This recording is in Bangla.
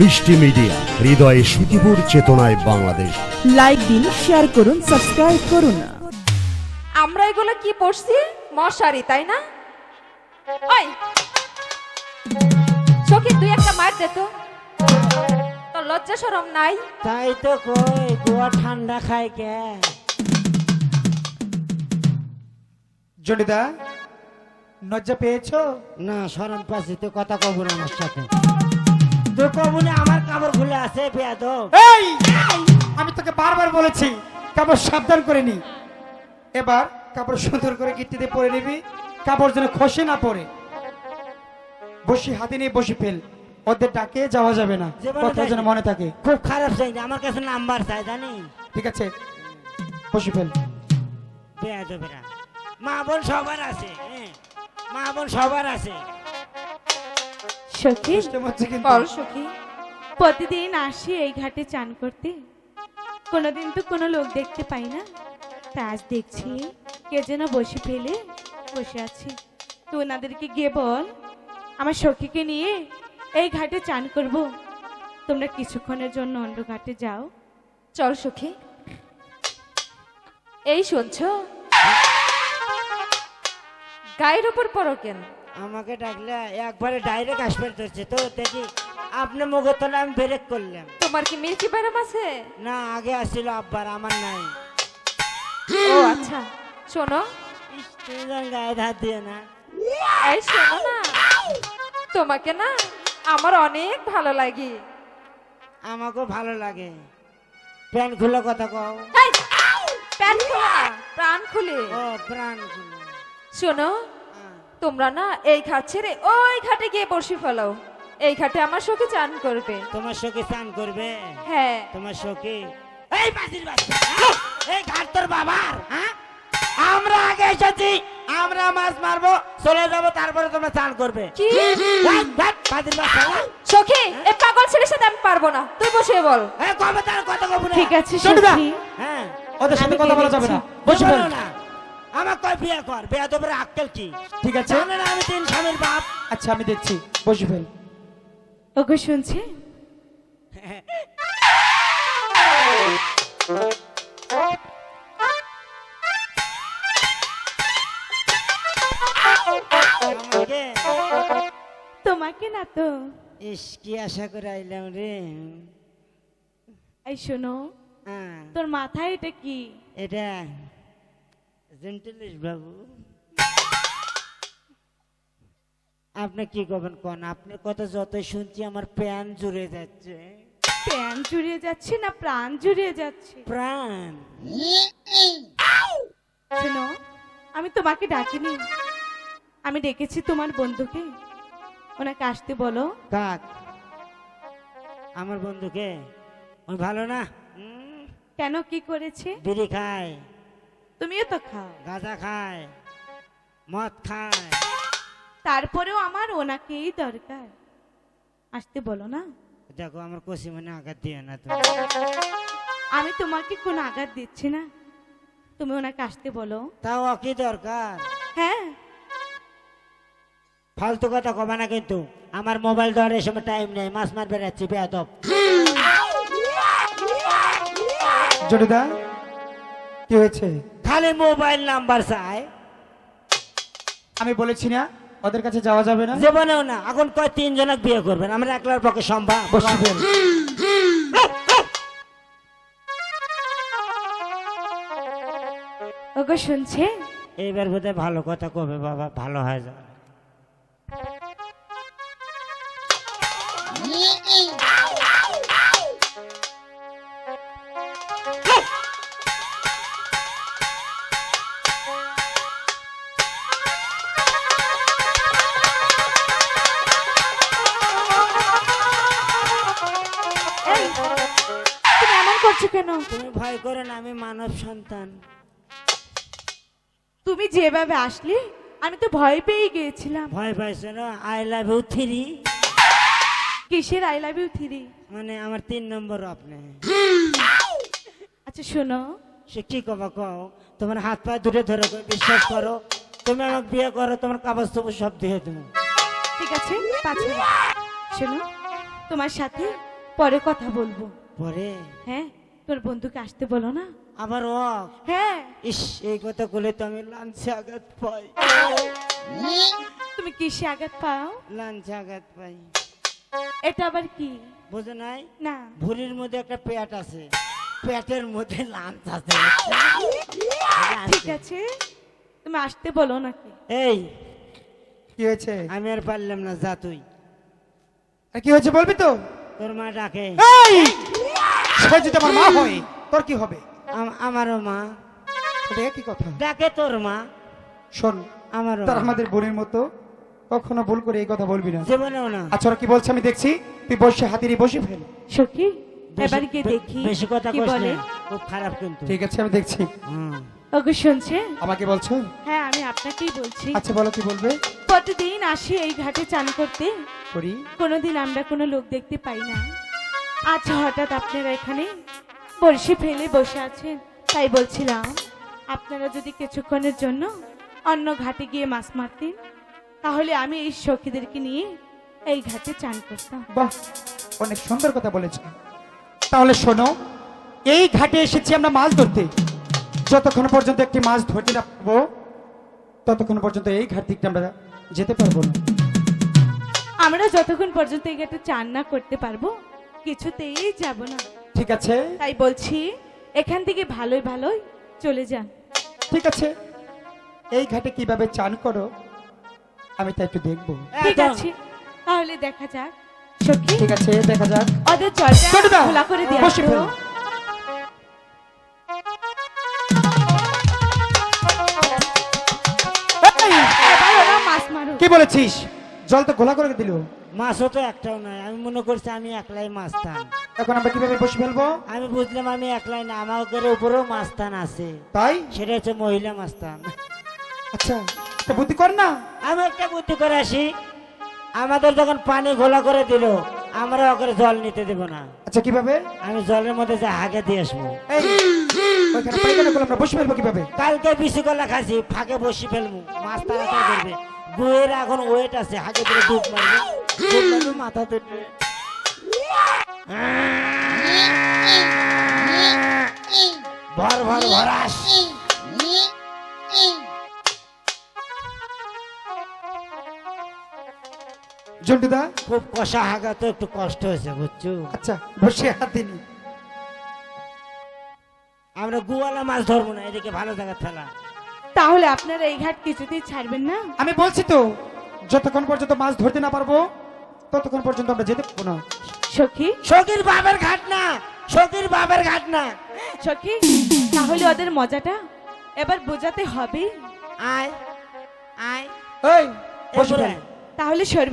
মিষ্টি মিডিয়া হৃদয়ে সুখীপুর চেতনায় বাংলাদেশ। লাইক দিন শেয়ার করুন সাবস্ক্রাইব করুন। আমরা এগুলো কি পড়ছি? মশারি তাই না? ওই। সখী তুই একটা মার দে তো। তোর লজ্জা সরম নাই? তাই তো কই গোয়া ঠান্ডা খায় কে? জনিদা লজ্জা পেয়েছ? না সরম পাচ্ছি তো কথা কব না আমার সাথে। তো কব আমার কাপড় খুলে আছে বেয়াদব। এই! আমি তোকে বারবার বলেছি কাপড় সাবধান করে নি। এবার কাপড় সুন্দর করে গিট্টিতে পরে নিবি কাপড় যেন খসে না পড়ে। বসি হাতে নিয়ে বসি ফেল। ওদের ডাকে যাওয়া যাবে না কথা যেন মনে থাকে। খুব খারাপ চাই আমার কাছে নাম্বার চাই জানি। ঠিক আছে বসি ফেল। বেয়াদবেরা। মা বোন সবার আছে হ্যাঁ। মা বোন সবার আছে। সখী সখী প্রতিদিন আসি এই ঘাটে চান করতে। কোনোদিন তো কোনো লোক দেখতে পাই না। তা আজ দেখছি কে যেন বসে ফেলে বসে আছে। তো ওনাদেরকে গিয়ে বল আমার সখীকে নিয়ে এই ঘাটে চান করব। তোমরা কিছুক্ষণের জন্য অন্য ঘাটে যাও। চল সখী। এই শুনছো? গায়ের উপর পড়ো কেন? আমাকে ডাকলে একবারে ডাইরেক্ট আসবে ধরছে তো দেখি আপনার মুখে তো আমি ব্রেক করলাম। তোমার কি মিল্কি ব্যারাম আছে? না আগে আসছিল আব্বার আমার নাই। ও আচ্ছা। শোনো। গায়ে ধার দিয়ে না। এই শোনো না। তোমাকে না আমার অনেক ভালো লাগে। আমাকেও ভালো লাগে। প্যান্ট খুলে কথা কও। প্যান্ট খোলো। প্রাণ খুলে। ও প্রাণ খুলে। শোনো। তোমরা না এই ঘাট ছেড়ে ওই ঘাটে গিয়ে বসে ফেলো। এই ঘাটে আমার সখী চান করবে। তোমার সখী স্নান করবে? হ্যাঁ। তোমার সখী? এই বাজির বাচ্চা হ্যাঁ? এই ঘাট তোর বাবার হ্যাঁ? আমরা আগে এসেছি আমরা মাছ মারবো চলে যাব তারপরে তোমরা চান করবে। কি? বাচ্চা হ্যাঁ? সখী এই পাগল ছেলের সাথে আমি পারব না। তুই বসে বল। এই, কবে তার কথা কব না। ঠিক আছে সখী। হ্যাঁ ওদের সাথে কথা বলা যাবে না। বসে ফেল না। আমার কয় বিয়ে কর? বিয়ে তো আক্কেল কি? ঠিক আছে। জানে না আমি তিন স্বামীর বাপ। আচ্ছা আমি দেখছি। বসে ফেল ওগো শুনছে তোমাকে না তো। ইস কি আশা করে আইলাম রে। এই শোনো হ্যাঁ। তোর মাথায় এটা কি? এটা জেন্টেলিস বাবু। আপনি কি করবেন কোন? আপনার কথা যতই শুনছি আমার প্যান জুড়ে যাচ্ছে। প্যান জুড়িয়ে যাচ্ছে না প্রাণ জুড়িয়ে যাচ্ছে? প্রাণ। শোনো আমি তোমাকে ডাকিনি। আমি ডেকেছি তোমার বন্ধুকে। ওনাকে আসতে বলো। কাক? আমার বন্ধুকে? ওই ভালো না? কেন কি করেছে? বিড়ি খায়। তুমিও তো খাও। গাঁজা খায় মদ খায়। তারপরেও আমার ওনাকেই দরকার। আসতে বলো না। দেখো আমার কষি মনে আঘাত দিয়ে না তো আমি তোমাকে কোনো আঘাত দিচ্ছি না। তুমি ওনাকে আসতে বলো। তাও কি দরকার? হ্যাঁ। ফালতু কথা কবা না কিন্তু। আমার মোবাইল দেওয়ার এই সময় টাইম নেই। মাছ মার বেড়াচ্ছি বেয়াদব। জনিদা কি হয়েছে? খালি মোবাইল নাম্বার চাই। আমি বলেছি না ওদের কাছে যাওয়া যাবে না। জীবনেও না এখন কয় তিনজনক বিয়ে করবেন আমরা একলার পক্ষে সম্ভব? ওগো শুনছে এইবার বোধহয় ভালো কথা কবে বাবা ভালো হয় যাবে। কেন? তুমি ভয় করো না আমি মানব সন্তান। তুমি যেভাবে আসলে আমি তো ভয় পেয়ে গিয়েছিলাম। ভয় পাইছো না? আই লাভ ইউ থ্রি কিসের আই লাভ ইউ থ্রি মানে আমার তিন নম্বর আপনি। আচ্ছা শোনো। সে কি কবা কও? তোমার হাত পা দূরে ধরে বিশ্বাস করো। তুমি আমাকে বিয়ে করো তোমার কাগজ তবু সব দিয়ে দেবো। ঠিক আছে পাচ্ছে শোনো তোমার সাথে পরে কথা বলব। পরে? হ্যাঁ? তোর বন্ধুকে আসতে বলো না। আবার ও? হ্যাঁ। ইস এই কথা বলে তো আমি লাঞ্চে আঘাত পাই। তুমি কিসে আঘাত পাও? লাঞ্চে আঘাত পাই। এটা আবার কি? বুঝো নাই? না। ভুরির মধ্যে একটা পেট আছে। পেটের মধ্যে লাঞ্চ আছে। ঠিক আছে। তুমি আসতে বলো নাকি? এই কি হয়েছে? আমি আর পারলাম না যা তুই। আর কি হয়েছে বলবি তো? তোর মা ডাকে। এই! সে যদি আমার মা হয় তোর কি হবে? আমারও মা। কি কথা। ডাকে তোর মা। শোন আমারও তার আমাদের বোনের মতো কখনো ভুল করে এই কথা বলবি না। জীবনেও না। আচ্ছা ওরা কি বলছে আমি দেখছি? তুই বসে হাতিরই বসে ফেল। সখী বেশি- এবার গিয়ে দেখি। বেশি কথা বলে? খুব খারাপ কিন্তু। ঠিক আছে আমি দেখছি। হুম। শুনছে? আমাকে বলছো? হ্যাঁ আমি আপনাকেই বলছি। আচ্ছা বলো কি বলবে? প্রতিদিন আসি এই ঘাটে চান করতে? করি। কোনোদিন আমরা কোনো লোক দেখতে পাই না। আজ হঠাৎ আপনারা এখানে বড়শি ফেলে বসে আছেন তাই বলছিলাম আপনারা যদি কিছুক্ষণের জন্য অন্য ঘাটে গিয়ে মাছ মারতেন তাহলে আমি এই সখীদেরকে নিয়ে এই ঘাটে চান করতাম। বাহ অনেক সুন্দর কথা বলেছ তাহলে শোনো এই ঘাটে এসেছি আমরা মাছ ধরতে। যতক্ষণ পর্যন্ত একটি মাছ ধরতে পারব ততক্ষণ পর্যন্ত এই ঘাট দিকটা আমরা যেতে পারব না। আমরা যতক্ষণ পর্যন্ত এই ঘাটে চান না করতে পারব কিছুতেই যাব না। ঠিক আছে। তাই বলছি এখান থেকে ভালোই ভালোই চলে যান। ঠিক আছে। এই ঘাটে কীভাবে চান করো আমি তা একটু দেখব। ঠিক আছে। তাহলে দেখা যাক। সখী ঠিক আছে দেখা যাক। ওদের ছোটদা, খোলা করে দিয়ে বসে ফেলো। কি বলেছিস? জল তো গোলা করে দিল। মাছও তো একটাও নাই। আমি মনে করছি আমি একলাই মাছতান এখন আমরা কীভাবে বসে ফেলব? আমি বুঝলাম আমি একলাই না আমার উপরেও মাছতান আছে। তাই? সেটা হচ্ছে মহিলা মাছতান আচ্ছা তা বুদ্ধি কর না। আমি একটা বুদ্ধি করে আসি। আমাদের যখন পানি ঘোলা করে দিল আমরা ওকে জল নিতে দেব না। আচ্ছা কীভাবে? আমি জলের মধ্যে যা হাগে দিয়ে আসব। বসে ফেলব কীভাবে? কালকে বিশি কলা খাসি ফাঁকে বসি ফেলব। মাছ তাড়াতাড়ি করবে। বইয়ের এখন ওয়েট আছে হাগে দিলে ডুব মারবে। ডুব মারবে মাথা তুলবে ভর ভর ভরাস জন্টুদা খুব কষা হাগা তো একটু কষ্ট হয়েছে বুঝছ? আচ্ছা বসে হাত দিনি। আমরা গুয়ালা মাছ ধরবো না এদিকে ভালো জায়গা ফেলা তাহলে আপনারা এই ঘাট কিছুতেই ছাড়বেন না? আমি বলছি তো যতক্ষণ পর্যন্ত মাছ ধরতে না পারব ততক্ষণ পর্যন্ত আমরা যেতে পারব না। সখী? সখীর বাবার ঘাট না সখীর বাবার ঘাট না। সখী তাহলে ওদের মজাটা এবার বোঝাতে হবে আয় আয়। ওই বসে তাহলে সর